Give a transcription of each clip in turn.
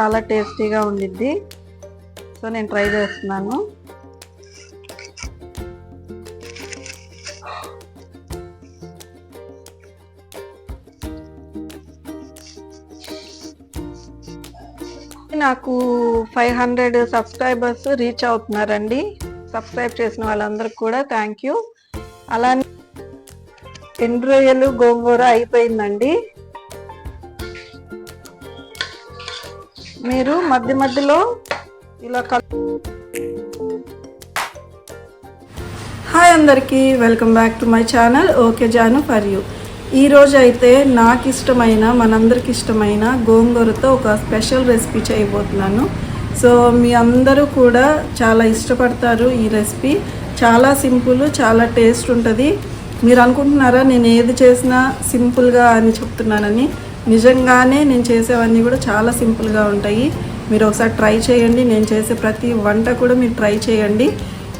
చాలా టేస్టీగా ఉండిద్ది. సో నేను ట్రై చేస్తున్నాను. నాకు ఫైవ్ హండ్రెడ్ సబ్స్క్రైబర్స్ రీచ్ అవుతున్నారండి. సబ్స్క్రైబ్ చేసిన వాళ్ళందరికి కూడా థ్యాంక్ యూ. అలానే ఎండు రొయ్యలు గోంగూర అయిపోయిందండి. మీరు మధ్య మధ్యలో ఇలా కలు హాయ్ అందరికీ welcome back to my channel okay Jaanu for you. ఈరోజు అయితే నాకు ఇష్టమైన మనందరికి ఇష్టమైన గోంగూరతో ఒక స్పెషల్ రెసిపీ చేయబోతున్నాను. సో మీ అందరూ కూడా చాలా ఇష్టపడతారు ఈ రెసిపీ. చాలా సింపుల్ చాలా టేస్ట్ ఉంటుంది. మీరు అనుకుంటున్నారా నేను ఏది చేసినా సింపుల్గా అని చెప్తున్నానని? నిజంగానే నేను చేసేవన్నీ కూడా చాలా సింపుల్గా ఉంటాయి. మీరు ఒకసారి ట్రై చేయండి. నేను చేసే ప్రతి వంట కూడా మీరు ట్రై చేయండి.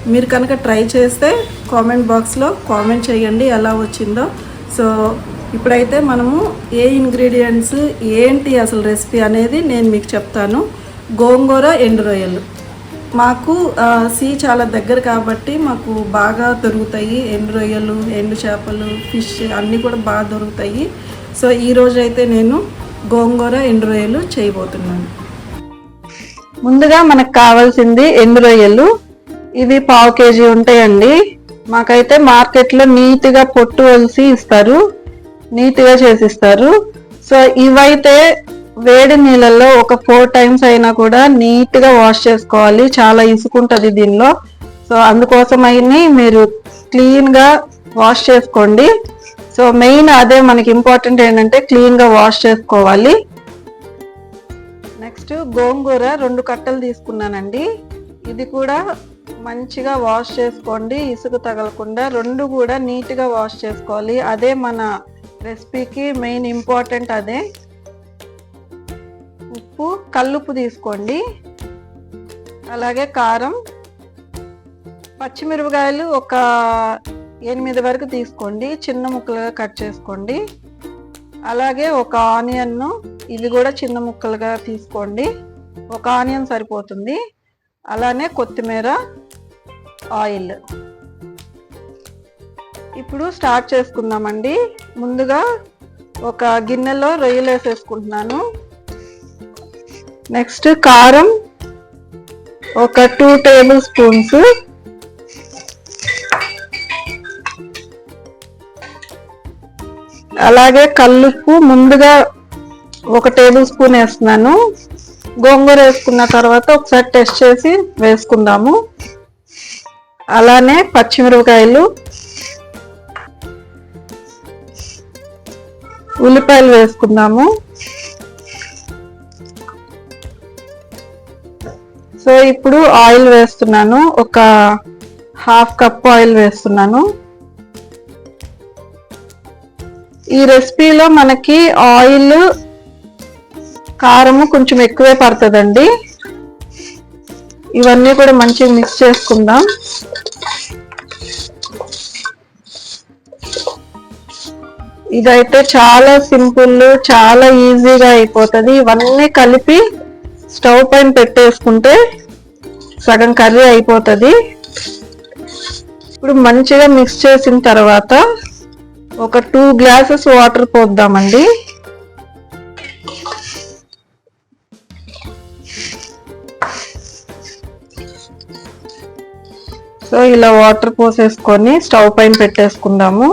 మీరు కనుక ట్రై చేస్తే కామెంట్ బాక్స్లో కామెంట్ చేయండి ఎలా వచ్చిందో. సో ఇప్పుడైతే మనము ఏ ఇంగ్రీడియంట్స్ ఏంటి అసలు రెసిపీ అనేది నేను మీకు చెప్తాను. గోంగూర ఎండు రొయ్యలు. మాకు సీ చాలా దగ్గర కాబట్టి మాకు బాగా దొరుకుతాయి. ఎండు రొయ్యలు ఎండు చేపలు ఫిష్ అన్నీ కూడా బాగా దొరుకుతాయి. సో ఈరోజు అయితే నేను గోంగూర ఎండు రొయ్యలు చేయబోతున్నాను. ముందుగా మనకు కావాల్సింది ఎండు రొయ్యలు ఇవి పావు కేజీ ఉంటాయండి. మాకైతే మార్కెట్లో నీట్గా పొట్టు వలిసి ఇస్తారు. నీట్గా చేసిస్తారు. సో ఇవైతే వేడి నీళ్ళల్లో ఒక ఫోర్ టైమ్స్ అయినా కూడా నీట్గా వాష్ చేసుకోవాలి. చాలా ఇసుకుంటుంది దీనిలో. సో అందుకోసమని మీరు క్లీన్గా వాష్ చేసుకోండి. సో మెయిన్ అదే మనకి ఇంపార్టెంట్ ఏంటంటే క్లీన్గా వాష్ చేసుకోవాలి. నెక్స్ట్ గోంగూర రెండు కట్టలు తీసుకున్నానండి. ఇది కూడా మంచిగా వాష్ చేసుకోండి ఇసుక తగలకుండా రెండు కూడా నీట్గా వాష్ చేసుకోవాలి. అదే మన రెసిపీకి మెయిన్ ఇంపార్టెంట్ అదే. ఉప్పు కల్లుప్పు తీసుకోండి. అలాగే కారం పచ్చిమిరపకాయలు ఒక ఎనిమిది వరకు తీసుకోండి. చిన్న ముక్కలుగా కట్ చేసుకోండి. అలాగే ఒక ఆనియన్ను ఇది కూడా చిన్న ముక్కలుగా తీసుకోండి. ఒక ఆనియన్ సరిపోతుంది. అలానే కొత్తిమీర ఆయిల్. ఇప్పుడు స్టార్ట్ చేసుకుందామండి. ముందుగా ఒక గిన్నెలో రొయ్యలు వేసేసుకుంటున్నాను. నెక్స్ట్ కారం ఒక టూ టేబుల్ స్పూన్స్ అలాగే కల్లుప్పు ముందుగా ఒక టేబుల్ స్పూన్ వేస్తున్నాను. గోంగూర వేసుకున్న తర్వాత ఒకసారి టెస్ట్ చేసి వేసుకుందాము. అలానే పచ్చిమిరపకాయలు ఉల్లిపాయలు వేసుకుందాము. సో ఇప్పుడు ఆయిల్ వేస్తున్నాను. ఒక హాఫ్ కప్ ఆయిల్ వేస్తున్నాను. ఈ రెసిపీలో మనకి ఆయిల్ కారము కొంచెం ఎక్కువే పడుతుందండి. ఇవన్నీ కూడా మంచిగా మిక్స్ చేసుకుందాం. ఇదైతే చాలా సింపుల్ చాలా ఈజీగా అయిపోతుంది. ఇవన్నీ కలిపి స్టవ్ పైన పెట్టేసుకుంటే సగం కర్రీ అయిపోతుంది. ఇప్పుడు మంచిగా మిక్స్ చేసిన తర్వాత ఒక టూ గ్లాసెస్ వాటర్ పోద్దామండి. సో ఇలా వాటర్ పోసేసుకొని స్టవ్ పైన పెట్టేసుకుందాము.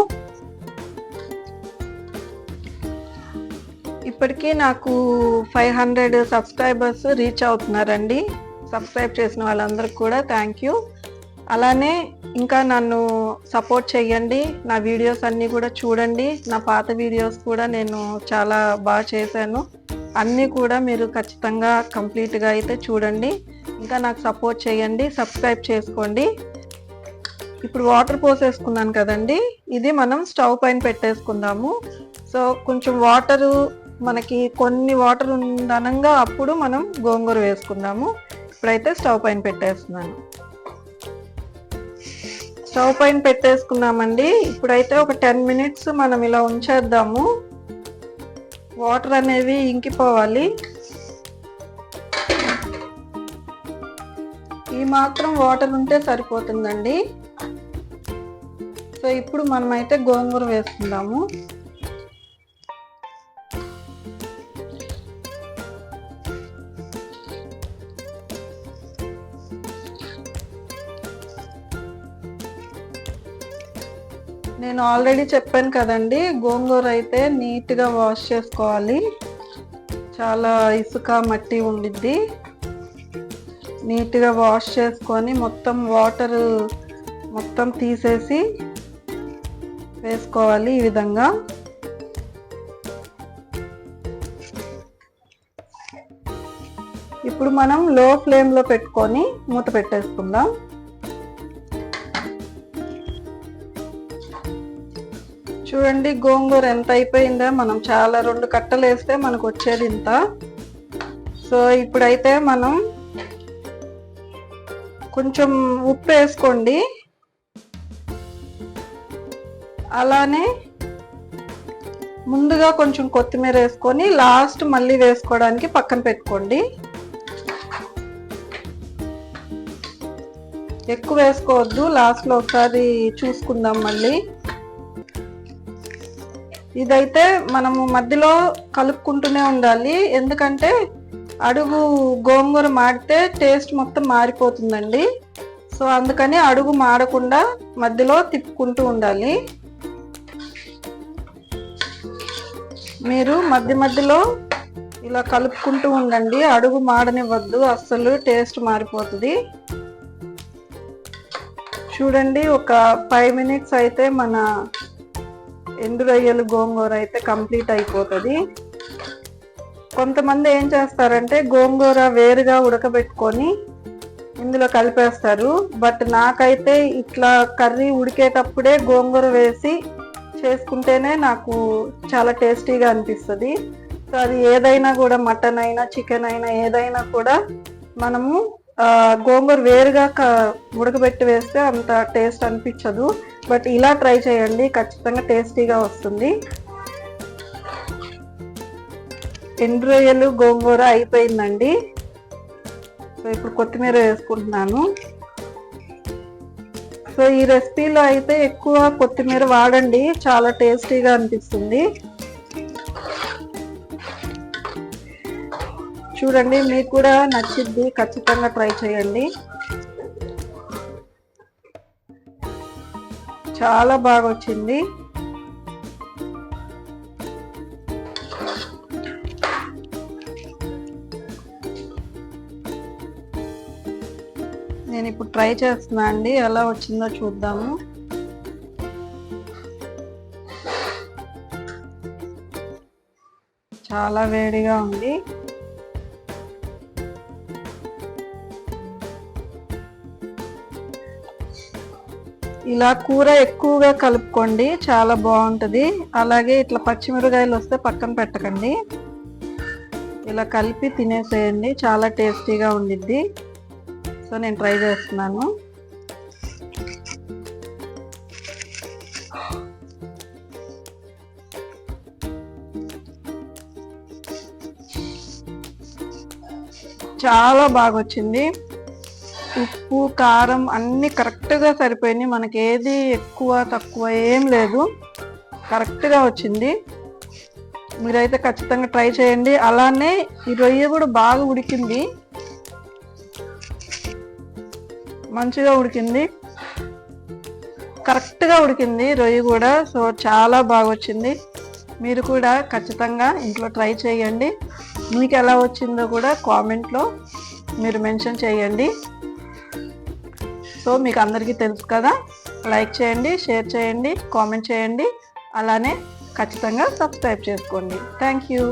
ఇప్పటికీ నాకు ఫైవ్ హండ్రెడ్ సబ్స్క్రైబర్స్ రీచ్ అవుతున్నారండి. సబ్స్క్రైబ్ చేసిన వాళ్ళందరికీ కూడా థ్యాంక్ యూ. అలానే ఇంకా నన్ను సపోర్ట్ చేయండి నా వీడియోస్ అన్నీ కూడా చూడండి. నా పాత వీడియోస్ కూడా నేను చాలా బాగా చేశాను. అన్నీ కూడా మీరు ఖచ్చితంగా కంప్లీట్గా అయితే చూడండి. ఇంకా నాకు సపోర్ట్ చేయండి సబ్స్క్రైబ్ చేసుకోండి. ఇప్పుడు వాటర్ పోసేసుకున్నాను కదండి. ఇది మనం స్టవ్ పైన పెట్టేసుకుందాము. సో కొంచెం వాటరు మనకి కొన్ని వాటర్ ఉందనంగా అప్పుడు మనం గోంగూర వేసుకుందాము. ఇప్పుడైతే స్టవ్ పైన పెట్టేస్తున్నాను. స్టవ్ పైన పెట్టేసుకున్నామండి ఇప్పుడైతే ఒక టెన్ మినిట్స్ మనం ఇలా ఉంచేద్దాము. వాటర్ అనేవి ఇంకిపోవాలి. ఈ మాత్రం వాటర్ ఉంటే సరిపోతుందండి. సో ఇప్పుడు మనమైతే గోంగూర వేసుకుందాము. నేను ఆల్రెడీ చెప్పాను కదండి గోంగూర అయితే నీట్గా వాష్ చేసుకోవాలి. చాలా ఇసుక మట్టి ఉండిద్ది. నీట్గా వాష్ చేసుకొని మొత్తం వాటర్ మొత్తం తీసేసి వేసుకోవాలి ఈ విధంగా. ఇప్పుడు మనం లో ఫ్లేమ్లో పెట్టుకొని మూత పెట్టేసుకుందాం. చూడండి గోంగూర ఎంత అయిపోయిందో. మనం చాలా రెండు కట్టలు వేస్తే మనకు వచ్చేది ఇంత. సో ఇప్పుడైతే మనం కొంచెం ఉప్పు వేసుకోండి. అలానే ముందుగా కొంచెం కొత్తిమీర వేసుకొని లాస్ట్ మళ్ళీ వేసుకోవడానికి పక్కన పెట్టుకోండి. ఎక్కువ వేసుకోవద్దు లాస్ట్లో ఒకసారి చూసుకుందాం మళ్ళీ. ఇదైతే మనము మధ్యలో కలుపుకుంటూనే ఉండాలి. ఎందుకంటే అడుగు గోంగూర మాడితే టేస్ట్ మొత్తం మారిపోతుందండి. సో అందుకని అడుగు మాడకుండా మధ్యలో తిప్పుకుంటూ ఉండాలి. మీరు మధ్య మధ్యలో ఇలా కలుపుకుంటూ ఉండండి. అడుగు మాడనివ్వద్దు. అస్సలు టేస్ట్ మారిపోతుంది. చూడండి ఒక ఫైవ్ మినిట్స్ అయితే మన ఎండు రొయ్యలు గోంగూర అయితే కంప్లీట్ అయిపోతుంది. కొంతమంది ఏం చేస్తారంటే గోంగూర వేరుగా ఉడకబెట్టుకొని ఇందులో కలిపేస్తారు. బట్ నాకైతే ఇట్లా కర్రీ ఉడికేటప్పుడే గోంగూర వేసి చేసుకుంటేనే నాకు చాలా టేస్టీగా అనిపిస్తుంది. సో అది ఏదైనా కూడా మటన్ అయినా చికెన్ అయినా ఏదైనా కూడా మనము గోంగూర వేరుగా ఉడకబెట్టి వేస్తే అంత టేస్ట్ అనిపించదు. బట్ ఇలా ట్రై చేయండి ఖచ్చితంగా టేస్టీగా వస్తుంది. ఎండ్రొయ్యలు గోంగూర అయిపోయిందండి. సో ఇప్పుడు కొత్తిమీర వేసుకుంటున్నాను. సో ఈ రెసిపీలో అయితే ఎక్కువ కొత్తిమీర వాడండి చాలా టేస్టీగా అనిపిస్తుంది. చూడండి మీకు కూడా నచ్చిద్ది ఖచ్చితంగా ట్రై చేయండి. చాలా బాగా వచ్చింది నేను ఇప్పుడు ట్రై చేస్తున్నా అండి ఎలా వచ్చిందో చూద్దాము. చాలా వేడిగా ఉంది. ఇలా కూర ఎక్కువగా కలుపుకోండి చాలా బాగుంటుంది. అలాగే ఇట్లా పచ్చిమిరకాయలు వస్తే పక్కన పెట్టకండి. ఇలా కలిపి తినేసేయండి చాలా టేస్టీగా ఉండిద్ది. సో నేను ట్రై చేస్తున్నాను. చాలా బాగా వచ్చింది ఉప్పు కారం అన్నీ కరెక్ట్గా సరిపోయినాయి. మనకి ఏది ఎక్కువ తక్కువ ఏం లేదు. కరెక్ట్గా వచ్చింది. మీరైతే ఖచ్చితంగా ట్రై చేయండి. అలానే ఈ రొయ్య కూడా బాగా ఉడికింది. మంచిగా ఉడికింది. కరెక్ట్గా ఉడికింది రొయ్య కూడా. సో చాలా బాగా వచ్చింది. మీరు కూడా ఖచ్చితంగా ఇంట్లో ట్రై చేయండి. మీకు ఎలా వచ్చిందో కూడా కామెంట్లో మీరు మెన్షన్ చేయండి. సో మీకు అందరికీ తెలుసు కదా. లైక్ చేయండి షేర్ చేయండి కామెంట్ చేయండి. అలానే ఖచ్చితంగా సబ్స్క్రైబ్ చేసుకోండి. Thank you